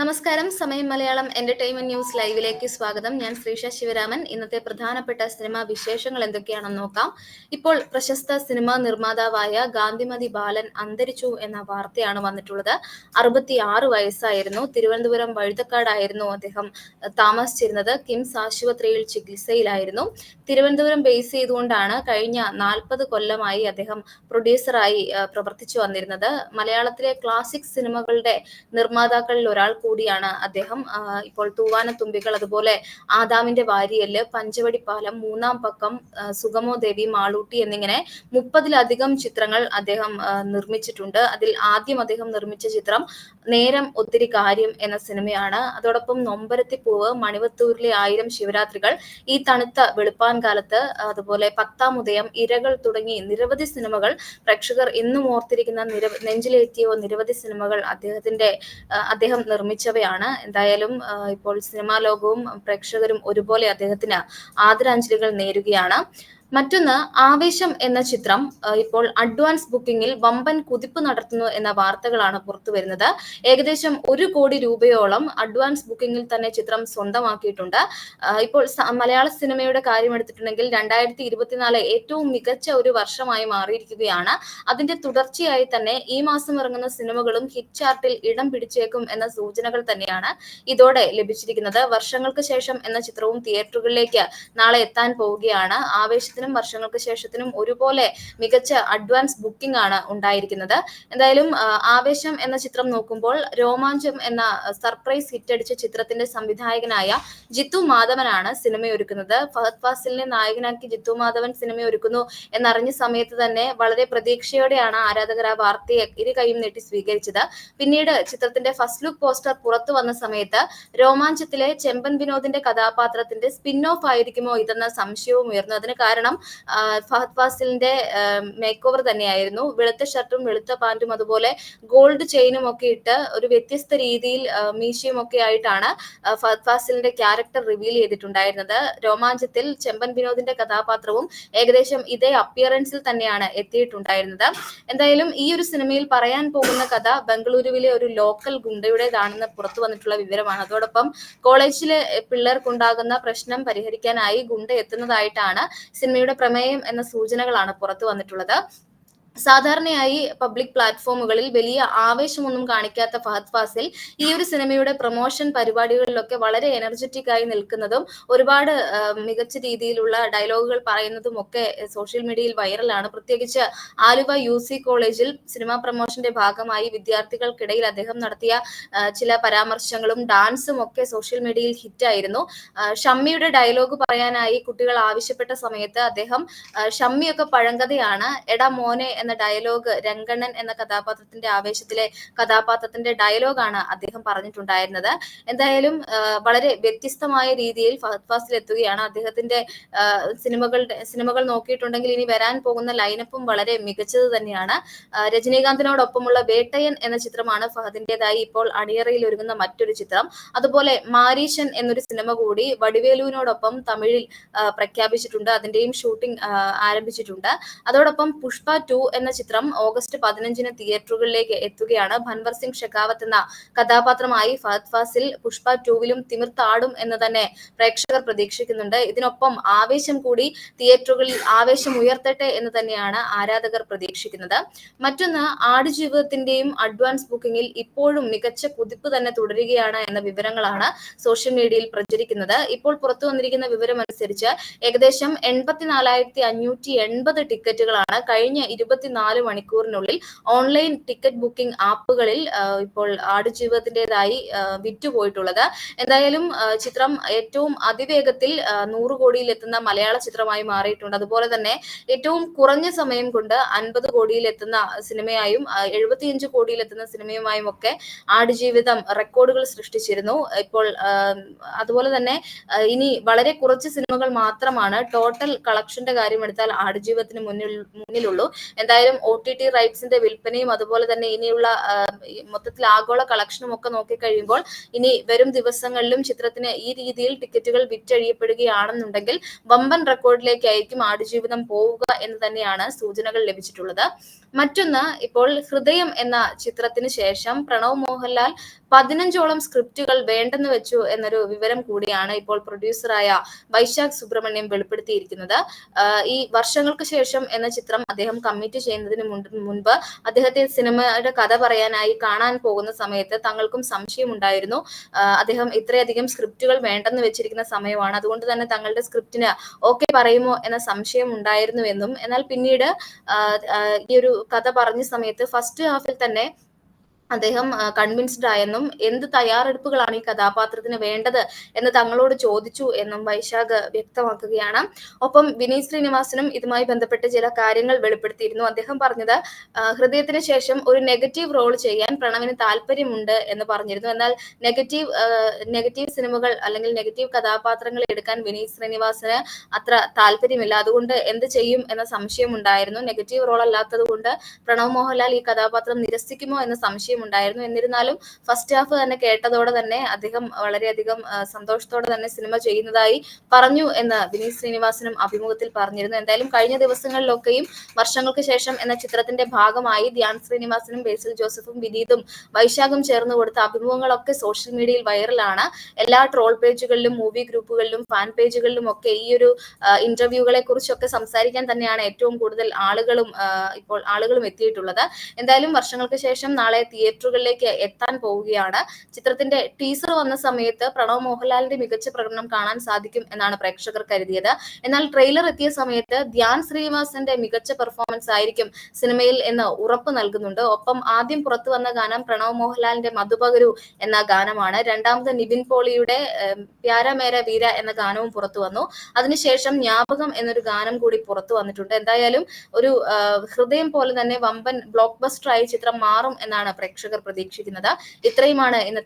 നമസ്കാരം. സമയം Malayalam entertainment news ലൈവിലേക്ക് സ്വാഗതം. ഞാൻ ശ്രീഷ ശിവരാമൻ. ഇന്നത്തെ പ്രധാനപ്പെട്ട സിനിമാ വിശേഷങ്ങൾ എന്തൊക്കെയാണെന്ന് നോക്കാം. ഇപ്പോൾ പ്രശസ്ത സിനിമാ നിർമ്മാതാവായ ഗാന്ധിമതി ബാലൻ അന്തരിച്ചു എന്ന വാർത്തയാണ് വന്നിട്ടുള്ളത്. അറുപത്തിയാറ് വയസ്സായിരുന്നു. തിരുവനന്തപുരം വഴുതക്കാടായിരുന്നു അദ്ദേഹം താമസിച്ചിരുന്നത്. കിംസ് ആശുപത്രിയിൽ ചികിത്സയിലായിരുന്നു. തിരുവനന്തപുരം ബേസ് ചെയ്തുകൊണ്ടാണ് കഴിഞ്ഞ നാൽപ്പത് കൊല്ലമായി അദ്ദേഹം പ്രൊഡ്യൂസറായി പ്രവർത്തിച്ചു വന്നിരുന്നത്. മലയാളത്തിലെ ക്ലാസിക് സിനിമകളുടെ നിർമ്മാതാക്കളിൽ ഒരാൾ കൂടിയാണ് അദ്ദേഹം. ഇപ്പോൾ തൂവാന തുമ്പികൾ അതുപോലെ ആദാമിന്റെ വാരിയൽ പഞ്ചവടിപ്പാലം മൂന്നാം പക്കം സുഗമോ ദേവി മാളൂട്ടി എന്നിങ്ങനെ മുപ്പതിലധികം ചിത്രങ്ങൾ അദ്ദേഹം നിർമ്മിച്ചിട്ടുണ്ട്. അതിൽ ആദ്യം അദ്ദേഹം നിർമ്മിച്ച ചിത്രം നേരം ഒത്തിരി കാര്യം എന്ന സിനിമയാണ്. അതോടൊപ്പം നൊമ്പരത്തിപ്പൂവ് മണിവത്തൂരിലെ ആയിരം ശിവരാത്രികൾ ഈ തണുത്ത വെളുപ്പാൻ കാലത്ത് അതുപോലെ പത്താം ഉദയം ഇരകൾ തുടങ്ങി നിരവധി സിനിമകൾ പ്രേക്ഷകർ ഇന്നും ഓർത്തിരിക്കുന്ന നിരവ നെഞ്ചിലേറ്റിയോ നിരവധി സിനിമകൾ അദ്ദേഹത്തിന്റെ അദ്ദേഹം നിർമ്മിച്ചു നിർമ്മിച്ചവയാണ് എന്തായാലും ഇപ്പോൾ സിനിമാ ലോകവും പ്രേക്ഷകരും ഒരുപോലെ അദ്ദേഹത്തിന് ആദരാഞ്ജലികൾ നേരുകയാണ്. മറ്റൊന്ന് ആവേശം എന്ന ചിത്രം ഇപ്പോൾ അഡ്വാൻസ് ബുക്കിംഗിൽ വമ്പൻ കുതിപ്പ് നടത്തുന്നു എന്ന വാർത്തകളാണ് പുറത്തു വരുന്നത്. ഏകദേശം ഒരു കോടി രൂപയോളം അഡ്വാൻസ് ബുക്കിംഗിൽ തന്നെ ചിത്രം സ്വന്തമാക്കിയിട്ടുണ്ട്. ഇപ്പോൾ മലയാള സിനിമയുടെ കാര്യം എടുത്തിട്ടുണ്ടെങ്കിൽ രണ്ടായിരത്തി ഇരുപത്തിനാല് ഏറ്റവും മികച്ച ഒരു വർഷമായി മാറിയിരിക്കുകയാണ്. അതിന്റെ തുടർച്ചയായി തന്നെ ഈ മാസം ഇറങ്ങുന്ന സിനിമകളും ഹിറ്റ് ചാർട്ടിൽ ഇടം പിടിച്ചേക്കും എന്ന സൂചനകൾ തന്നെയാണ് ഇതോടെ ലഭിച്ചിരിക്കുന്നത്. വർഷങ്ങൾക്ക് ശേഷം എന്ന ചിത്രവും തിയേറ്ററുകളിലേക്ക് നാളെ എത്താൻ പോവുകയാണ്. ആവേശ ശേഷത്തിനും വർഷങ്ങൾക്ക് ശേഷത്തിനും ഒരുപോലെ മികച്ച അഡ്വാൻസ് ബുക്കിംഗ് ആണ് ഉണ്ടായിരിക്കുന്നത്. എന്തായാലും ആവേശം എന്ന ചിത്രം നോക്കുമ്പോൾ രോമാഞ്ചം എന്ന സർപ്രൈസ് ഹിറ്റ് അടിച്ച ചിത്രത്തിന്റെ സംവിധായകനായ ജിത്തു മാധവനാണ് സിനിമയൊരുക്കുന്നത്. ഫഹദ് ഫാസിലിനെ നായകനാക്കി ജിത്തു മാധവൻ സിനിമയൊരുക്കുന്നു എന്നറിഞ്ഞ സമയത്ത് തന്നെ വളരെ പ്രതീക്ഷയോടെയാണ് ആരാധകർ ആ വാർത്തയെ ഇരു കൈയും നീട്ടി സ്വീകരിച്ചത്. പിന്നീട് ചിത്രത്തിന്റെ ഫസ്റ്റ് ലുക്ക് പോസ്റ്റർ പുറത്തു വന്ന സമയത്ത് രോമാഞ്ചത്തിലെ ചെമ്പൻ വിനോദിന്റെ കഥാപാത്രത്തിന്റെ സ്പിൻ ഓഫ് ആയിരിക്കുമോ ഇതെന്ന സംശയവും ഉയർന്നു. അതിന് കാരണം കാരണം ഫഹദ് ഫാസിലിന്റെ മേക്ക് ഓവർ തന്നെയായിരുന്നു. വെളുത്ത ഷർട്ടും വെളുത്ത പാന്റും അതുപോലെ ഗോൾഡ് ചെയിനും ഒക്കെ ഇട്ട് ഒരു വ്യത്യസ്ത രീതിയിൽ മീശയും ഒക്കെ ആയിട്ടാണ് ഫഹദ് ഫാസിലിന്റെ ക്യാരക്ടർ റിവീൽ ചെയ്തിട്ടുണ്ടായിരുന്നത്. രോമാഞ്ചത്തിൽ ചെമ്പൻ വിനോദിന്റെ കഥാപാത്രവും ഏകദേശം ഇതേ അപ്പിയറൻസിൽ തന്നെയാണ് എത്തിയിട്ടുണ്ടായിരുന്നത്. എന്തായാലും ഈ ഒരു സിനിമയിൽ പറയാൻ പോകുന്ന കഥ ബംഗളൂരുവിലെ ഒരു ലോക്കൽ ഗുണ്ടയുടേതാണെന്ന് പുറത്തു വന്നിട്ടുള്ള വിവരമാണ്. അതോടൊപ്പം കോളേജിലെ പിള്ളേർക്കുണ്ടാകുന്ന പ്രശ്നം പരിഹരിക്കാനായി ഗുണ്ട എത്തുന്നതായിട്ടാണ് സിനിമ സിനിമയുടെ പ്രമേയം എന്ന സൂചനകളാണ് പുറത്തു വന്നിട്ടുള്ളത്. സാധാരണയായി പബ്ലിക് പ്ലാറ്റ്ഫോമുകളിൽ വലിയ ആവേശമൊന്നും കാണിക്കാത്ത ഫഹദ് ഫാസിൽ ഈ ഒരു സിനിമയുടെ പ്രൊമോഷൻ പരിപാടികളിലൊക്കെ വളരെ എനർജറ്റിക് ആയി നിൽക്കുന്നതും ഒരുപാട് മികച്ച രീതിയിലുള്ള ഡയലോഗുകൾ പറയുന്നതും ഒക്കെ സോഷ്യൽ മീഡിയയിൽ വൈറലാണ് പ്രത്യേകിച്ച് ആലുവ യു സി കോളേജിൽ സിനിമാ പ്രൊമോഷന്റെ ഭാഗമായി വിദ്യാർത്ഥികൾക്കിടയിൽ അദ്ദേഹം നടത്തിയ ചില പരാമർശങ്ങളും ഡാൻസും ഒക്കെ സോഷ്യൽ മീഡിയയിൽ ഹിറ്റായിരുന്നു ഷമ്മിയുടെ ഡയലോഗ് പറയാനായി കുട്ടികൾ ആവശ്യപ്പെട്ട സമയത്ത് അദ്ദേഹം ഷമ്മിയൊക്കെ പഴങ്കഥയാണ് എടാ മോനെ എന്ന ഡയലോഗ് രംഗണ്ണൻ എന്ന കഥാപാത്രത്തിന്റെ ആവേശത്തിലെ കഥാപാത്രത്തിന്റെ ഡയലോഗാണ് അദ്ദേഹം പറഞ്ഞിട്ടുണ്ടായിരുന്നത്. എന്തായാലും വളരെ വ്യത്യസ്തമായ രീതിയിൽ ഫഹദ് ഫാസിൽ എത്തുകയാണ് അദ്ദേഹത്തിന്റെ സിനിമകളുടെ സിനിമകൾ നോക്കിയിട്ടുണ്ടെങ്കിൽ ഇനി വരാൻ പോകുന്ന ലൈനപ്പും വളരെ മികച്ചത് തന്നെയാണ്. രജനീകാന്തിനോടൊപ്പമുള്ള വേട്ടയൻ എന്ന ചിത്രമാണ് ഫഹദിന്റേതായി ഇപ്പോൾ അണിയറയിൽ ഒരുങ്ങുന്ന മറ്റൊരു ചിത്രം. അതുപോലെ മാരീശൻ എന്നൊരു സിനിമ കൂടി വടിവേലുവിനോടൊപ്പം തമിഴിൽ പ്രഖ്യാപിച്ചിട്ടുണ്ട്. അതിന്റെയും ഷൂട്ടിംഗ് ആരംഭിച്ചിട്ടുണ്ട്. അതോടൊപ്പം പുഷ്പ ടു എന്ന ചിത്രം ഓഗസ്റ്റ് പതിനഞ്ചിന് തിയേറ്ററുകളിലേക്ക് എത്തുകയാണ്. ഭൻവർ സിംഗ് ഷെഖാവത്ത് എന്ന കഥാപാത്രമായി ഫഹദ് ഫാസിൽ പുഷ്പ ടൂവിലും തിമിർത്താടും എന്ന് തന്നെ പ്രേക്ഷകർ പ്രതീക്ഷിക്കുന്നുണ്ട്. ഇതിനൊപ്പം ആവേശം കൂടി തിയേറ്ററുകളിൽ ആവേശം ഉയർത്തട്ടെ എന്ന് തന്നെയാണ് ആരാധകർ പ്രതീക്ഷിക്കുന്നത്. മറ്റൊന്ന് ആടുജീവിതത്തിന്റെയും അഡ്വാൻസ് ബുക്കിംഗിൽ ഇപ്പോഴും മികച്ച കുതിപ്പ് തന്നെ തുടരുകയാണ് എന്ന വിവരങ്ങളാണ് സോഷ്യൽ മീഡിയയിൽ പ്രചരിക്കുന്നത്. ഇപ്പോൾ പുറത്തു വന്നിരിക്കുന്ന വിവരം അനുസരിച്ച് ഏകദേശം എൺപത്തിനാലായിരത്തി അഞ്ഞൂറ്റി എൺപത് ടിക്കറ്റുകളാണ് കഴിഞ്ഞ ഇരുപത്തി ഇരുപത്തിനാല് മണിക്കൂറിനുള്ളിൽ ഓൺലൈൻ ടിക്കറ്റ് ബുക്കിംഗ് ആപ്പുകളിൽ ഇപ്പോൾ ആടുജീവിതത്തിന്റെതായി വിറ്റുപോയിട്ടുള്ളത്. എന്തായാലും ചിത്രം ഏറ്റവും അതിവേഗത്തിൽ നൂറ് കോടിയിൽ എത്തുന്ന മലയാള ചിത്രമായി മാറിയിട്ടുണ്ട്. അതുപോലെ തന്നെ ഏറ്റവും കുറഞ്ഞ സമയം കൊണ്ട് അൻപത് കോടിയിൽ എത്തുന്ന സിനിമയായും എഴുപത്തിയഞ്ച് കോടിയിൽ എത്തുന്ന സിനിമയുമായും ഒക്കെ ആടുജീവിതം റെക്കോർഡുകൾ സൃഷ്ടിച്ചിരുന്നു. ഇപ്പോൾ അതുപോലെ തന്നെ ഇനി വളരെ കുറച്ച് സിനിമകൾ മാത്രമാണ് ടോട്ടൽ കളക്ഷന്റെ കാര്യം എടുത്താൽ ആടുജീവിതത്തിന് മുന്നിൽ മുന്നിലുള്ളൂ. എന്തായാലും എന്തായാലും ഒ ടി ടി റൈറ്റ്സിന്റെ വിൽപ്പനയും അതുപോലെ തന്നെ ഇനിയുള്ള മൊത്തത്തിൽ ആഗോള കളക്ഷനും ഒക്കെ നോക്കിക്കഴിയുമ്പോൾ ഇനി വരും ദിവസങ്ങളിലും ചിത്രത്തിന് ഈ രീതിയിൽ ടിക്കറ്റുകൾ വിറ്റഴിയപ്പെടുകയാണെന്നുണ്ടെങ്കിൽ വമ്പൻ റെക്കോർഡിലേക്കായിരിക്കും ആടുജീവിതം പോവുക എന്ന് തന്നെയാണ് സൂചനകൾ ലഭിച്ചിട്ടുള്ളത്. മറ്റൊന്ന് ഇപ്പോൾ ഹൃദയം എന്ന ചിത്രത്തിന് ശേഷം പ്രണവ് മോഹൻലാൽ പതിനഞ്ചോളം സ്ക്രിപ്റ്റുകൾ വേണ്ടെന്ന് വെച്ചു എന്നൊരു വിവരം കൂടിയാണ് ഇപ്പോൾ പ്രൊഡ്യൂസറായ വൈശാഖ് സുബ്രഹ്മണ്യം വെളിപ്പെടുത്തിയിരിക്കുന്നത്. ഈ വർഷങ്ങൾക്ക് ശേഷം എന്ന ചിത്രം അദ്ദേഹം കമ്മിറ്റ് ചെയ്യുന്നതിന് മുൻപ് അദ്ദേഹത്തെ സിനിമയുടെ കഥ പറയാനായി കാണാൻ പോകുന്ന സമയത്ത് തങ്ങൾക്കും സംശയം ഉണ്ടായിരുന്നു അദ്ദേഹം ഇത്രയധികം സ്ക്രിപ്റ്റുകൾ വേണ്ടെന്ന് വെച്ചിരിക്കുന്ന സമയമാണ്. അതുകൊണ്ട് തന്നെ തങ്ങളുടെ സ്ക്രിപ്റ്റിന് ഓക്കെ പറയുമോ എന്ന സംശയം ഉണ്ടായിരുന്നു എന്നും എന്നാൽ പിന്നീട് ഈ ഒരു കഥ പറഞ്ഞ സമയത്ത് ഫസ്റ്റ് ഹാഫിൽ തന്നെ അദ്ദേഹം കൺവിൻസ്ഡ് ആയെന്നും എന്ത് തയ്യാറെടുപ്പുകളാണ് ഈ കഥാപാത്രത്തിന് വേണ്ടത് എന്ന് തങ്ങളോട് ചോദിച്ചു എന്നും വൈശാഖ് വ്യക്തമാക്കുകയാണ്. ഒപ്പം വിനീത് ശ്രീനിവാസനും ഇതുമായി ബന്ധപ്പെട്ട് ചില കാര്യങ്ങൾ വെളിപ്പെടുത്തിയിരുന്നു. അദ്ദേഹം പറഞ്ഞത് ഹൃദയത്തിന് ശേഷം ഒരു നെഗറ്റീവ് റോൾ ചെയ്യാൻ പ്രണവിന് താല്പര്യമുണ്ട് എന്ന് പറഞ്ഞിരുന്നു. എന്നാൽ നെഗറ്റീവ് നെഗറ്റീവ് സിനിമകൾ അല്ലെങ്കിൽ നെഗറ്റീവ് കഥാപാത്രങ്ങൾ എടുക്കാൻ വിനീത് ശ്രീനിവാസന് അത്ര താല്പര്യമില്ല. അതുകൊണ്ട് എന്ത് ചെയ്യും എന്ന സംശയം ഉണ്ടായിരുന്നു നെഗറ്റീവ് റോൾ അല്ലാത്തത് കൊണ്ട് പ്രണവ് മോഹൻലാൽ ഈ കഥാപാത്രം നിരസിക്കുമോ എന്ന സംശയം ഉണ്ടായിരുന്നു. എന്നിരുന്നാലും ഫസ്റ്റ് ഹാഫ് തന്നെ കേട്ടതോടെ തന്നെ അദ്ദേഹം വളരെയധികം സന്തോഷത്തോടെ തന്നെ സിനിമ ചെയ്യുന്നതായി പറഞ്ഞു എന്ന് വിനീത് ശ്രീനിവാസനും അഭിമുഖത്തിൽ പറഞ്ഞിരുന്നു. എന്തായാലും കഴിഞ്ഞ ദിവസങ്ങളിലൊക്കെയും വർഷങ്ങൾക്ക് ശേഷം എന്ന ചിത്രത്തിന്റെ ഭാഗമായി ധ്യാൻ ശ്രീനിവാസനും ബേസിൽ ജോസഫും വിനീതും വൈശാഖും ചേർന്ന് കൊടുത്ത അഭിമുഖങ്ങളൊക്കെ സോഷ്യൽ മീഡിയയിൽ വൈറലാണ് എല്ലാ ട്രോൾ പേജുകളിലും മൂവി ഗ്രൂപ്പുകളിലും ഫാൻ പേജുകളിലും ഒക്കെ ഈ ഒരു ഇന്റർവ്യൂകളെ കുറിച്ചൊക്കെ സംസാരിക്കാൻ തന്നെയാണ് ഏറ്റവും കൂടുതൽ ആളുകളും ഇപ്പോൾ ആളുകളും എത്തിയിട്ടുള്ളത്. എന്തായാലും വർഷങ്ങൾക്ക് ശേഷം നാളെ തിയേറ്ററുകളിലേക്ക് എത്താൻ പോവുകയാണ്. ചിത്രത്തിന്റെ ടീസർ വന്ന സമയത്ത് പ്രണവ് മോഹൻലാലിന്റെ മികച്ച പ്രകടനം കാണാൻ സാധിക്കും എന്നാണ് പ്രേക്ഷകർ കരുതിയത്. എന്നാൽ ട്രെയിലർ എത്തിയ സമയത്ത് ധ്യാൻ ശ്രീനിവാസന്റെ മികച്ച പെർഫോമൻസ് ആയിരിക്കും സിനിമയിൽ എന്ന് ഉറപ്പ് നൽകുന്നുണ്ട്. ഒപ്പം ആദ്യം പുറത്തു വന്ന ഗാനം പ്രണവ് മോഹൻലാലിന്റെ മധുപകരു എന്ന ഗാനമാണ്. രണ്ടാമത് നിവിൻ പോളിയുടെ പ്യാരമേര വീര എന്ന ഗാനവും പുറത്തു വന്നു. അതിനുശേഷം ജ്ഞാപകം എന്നൊരു ഗാനം കൂടി പുറത്തു വന്നിട്ടുണ്ട്. എന്തായാലും ഒരു ഹൃദയം പോലെ തന്നെ വമ്പൻ ബ്ലോക്ക് ബസ്റ്റർ ആയി ചിത്രം മാറും എന്നാണ് പ്രേക്ഷകർ പ്രതീക്ഷിക്കുന്നത്. ഇത്രയുമാണ് ഇന്നത്തെ